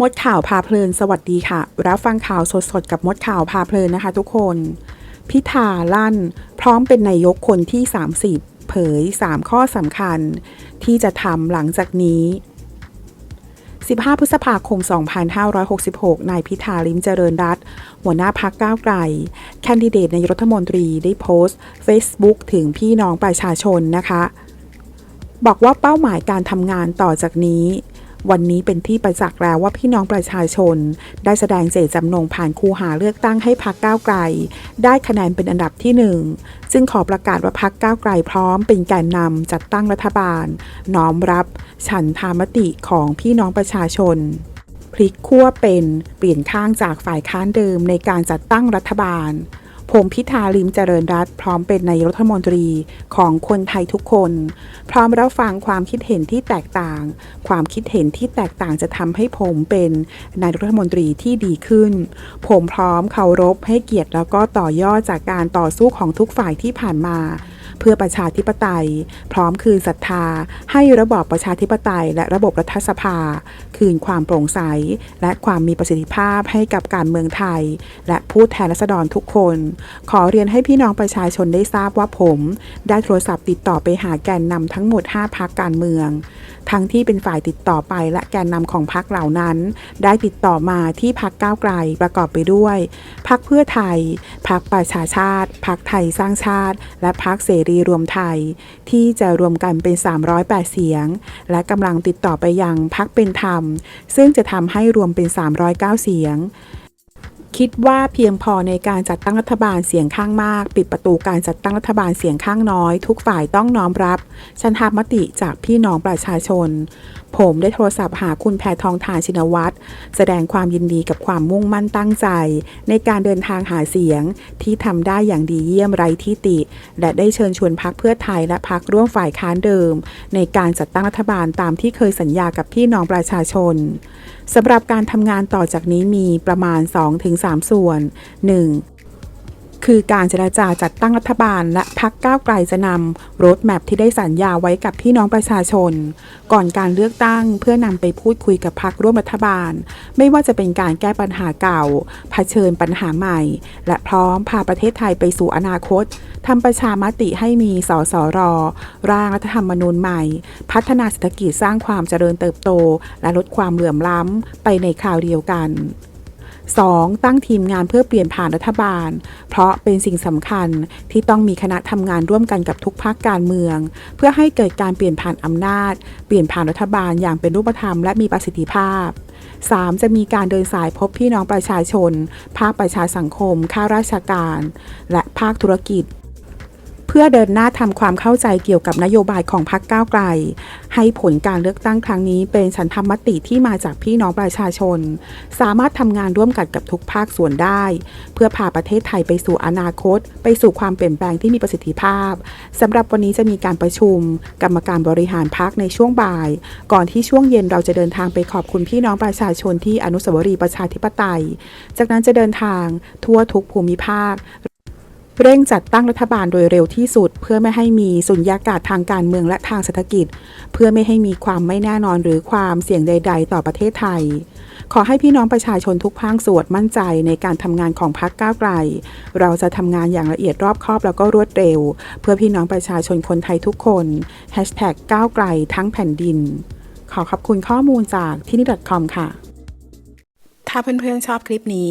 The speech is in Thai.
มดข่าวพาเพลิน สวัสดีค่ะ รับฟังข่าวสดๆ กับมดข่าวพาเพลินนะคะทุกคน พิธาลั่น พร้อมเป็นนายกคนที่ 30 เผย 3 ข้อสำคัญ ที่จะทำหลังจากนี้ 15 พฤษภาคม 2566 นายพิธาลิมเจริญรัตหัวหน้าพักก้าวไกล แคนดิเดตนายรัฐมนตรีได้โพสต์ Facebook ถึงพี่น้องประชาชนนะคะ บอกว่าเป้าหมายการทำงานต่อจากนี้ วันนี้เป็นที่ประจักษ์แล้วว่าพี่น้องประชาชน ได้แสดงเจตจำนงผ่านคูหาเลือกตั้งให้พักก้าวไกล ได้คะแนนเป็นอันดับที่หนึ่งซึ่งขอประกาศว่าพักก้าวไกลพร้อมเป็นแกนนำจัดตั้งรัฐบาล น้อมรับ ฉันทามติของพี่น้องประชาชนพลิกขั้วเป็นเปลี่ยนข้างจากฝ่ายค้านเดิมในการจัดตั้งรัฐบาล ผมพิธาลิมเจริญรัตพร้อมเป็นนายรัฐมนตรีของคนไทยทุกคน พร้อมรับฟังความคิดเห็นที่แตกต่าง ความคิดเห็นที่แตกต่างจะทำให้ผมเป็นนายรัฐมนตรีที่ดีขึ้น ผมพร้อมเคารพให้เกียรติแล้วก็ต่อยอดจากการต่อสู้ของทุกฝ่ายที่ผ่านมา เพื่อประชาธิปไตย พร้อมคืนศรัทธา ให้ระบอบประชาธิปไตย และระบบรัฐสภา คืนความโปร่งใส และความมีประสิทธิภาพให้กับการเมืองไทย และผู้แทนรัษฎรทุกคน ขอเรียนให้พี่น้องประชาชนได้ทราบว่าผม ได้โทรศัพท์ติดต่อไปหาแกนนำทั้งหมด 5พักการเมือง ทั้งที่เป็นฝ่ายติดต่อไปและแกนนำของพักเหล่านั้น ได้ติดต่อมาที่พักก้าวไกลประกอบไปด้วยพักเพื่อไทยพักประชาชาติพักไทยสร้างชาติ และพักเสรีรวมไทย ที่จะรวมกันเป็น 308 เสียง และกำลังติดต่อไปยังพักเป็นธรรม ซึ่งจะทำให้รวมเป็น 309 เสียง คิดว่าเพียงพอในการจัดตั้งรัฐบาลเสียงข้างมาก ปิดประตูการจัดตั้งรัฐบาลเสียงข้างน้อย ทุกฝ่ายต้องน้อมรับ ฉันทามติจากพี่น้องประชาชน ผมได้โทรศัพท์หาคุณแพทองทานชินวัตรแสดงความยินดีกับความมุ่งมั่นตั้งใจ ในการเดินทางหาเสียงที่ทำได้อย่างดีเยี่ยมไร้ที่ติ และได้เชิญชวนพักเพื่อไทยและพักร่วมฝ่ายค้านเดิม ในการจัดตั้งรัฐบาลตามที่เคยสัญญากับพี่น้องประชาชนสำหรับการทำงานต่อจากนี้มีประมาณ 2-3 ส่วน 1. คือการเจรจาจัดตั้งรัฐบาล และพักก้าวไกลจะนำรถแมพที่ได้สัญญาไว้กับพี่น้องประชาชน ก่อนการเลือกตั้งเพื่อนำไปพูดคุยกับพักร่วมรัฐบาล ไม่ว่าจะเป็นการแก้ปัญหาเก่าเผชิญปัญหาใหม่ และพร้อมพาประเทศไทยไปสู่อนาคตทำประชามติให้มีสสรร่างรัฐธรรมนูญใหม่ พัฒนาเศรษฐกิจสร้างความเจริญเติบโต และลดความเหลื่อมล้ำไปในคราวเดียวกัน 2. ตั้งทีมงานเพื่อเปลี่ยนผ่านรัฐบาล เพราะเป็นสิ่งสำคัญที่ต้องมีคณะทำงานร่วมกันกับทุกภาคการเมือง เพื่อให้เกิดการเปลี่ยนผ่านอำนาจ เปลี่ยนผ่านรัฐบาลอย่างเป็นรูปธรรมและมีประสิทธิภาพ 3. จะมีการเดินสายพบพี่น้องประชาชน ภาคประชาสังคม ข้าราชการ และภาคธุรกิจ พื่อเดินหน้าทำความเข้าใจเกี่ยวกับนโยบายของพรรคก้าวไกล ให้ผลการเลือกตั้งครั้งนี้เป็นฉันทามติที่มาจากพี่น้องประชาชน สามารถทำงานร่วมกันกับทุกภาคส่วนได้ เพื่อพาประเทศไทยไปสู่อนาคต ไปสู่ความเปลี่ยนแปลงที่มีประสิทธิภาพสำหรับวันนี้จะมีการประชุม กรรมการบริหารพักในช่วงบ่าย ก่อนที่ช่วงเย็นเราจะเดินทางไปขอบคุณพี่น้องประชาชนที่อนุสาวรีย์ประชาธิปไตย จากนั้นจะเดินทางทั่วทุกภูมิภาค เร่งจัดตั้งรัฐบาลโดยเร็วที่สุด เพื่อไม่ให้มีสุญญากาศทางการเมืองและทางเศรษฐกิจ เพื่อไม่ให้มีความไม่แน่นอนหรือความเสี่ยงใด ๆ ต่อประเทศไทย ขอให้พี่น้องประชาชนทุกภาคส่วนมั่นใจในการทำงานของพรรคก้าวไกล เราจะทำงานอย่างละเอียดรอบคอบแล้วก็รวดเร็ว เพื่อพี่น้องประชาชนคนไทยทุกคนเก้าวไกลทั้งแผ่นดิน ขอขอบคุณข้อมูลจากที่นี่ .com ค่ะ ถ้าเพื่อนๆชอบคลิปนี้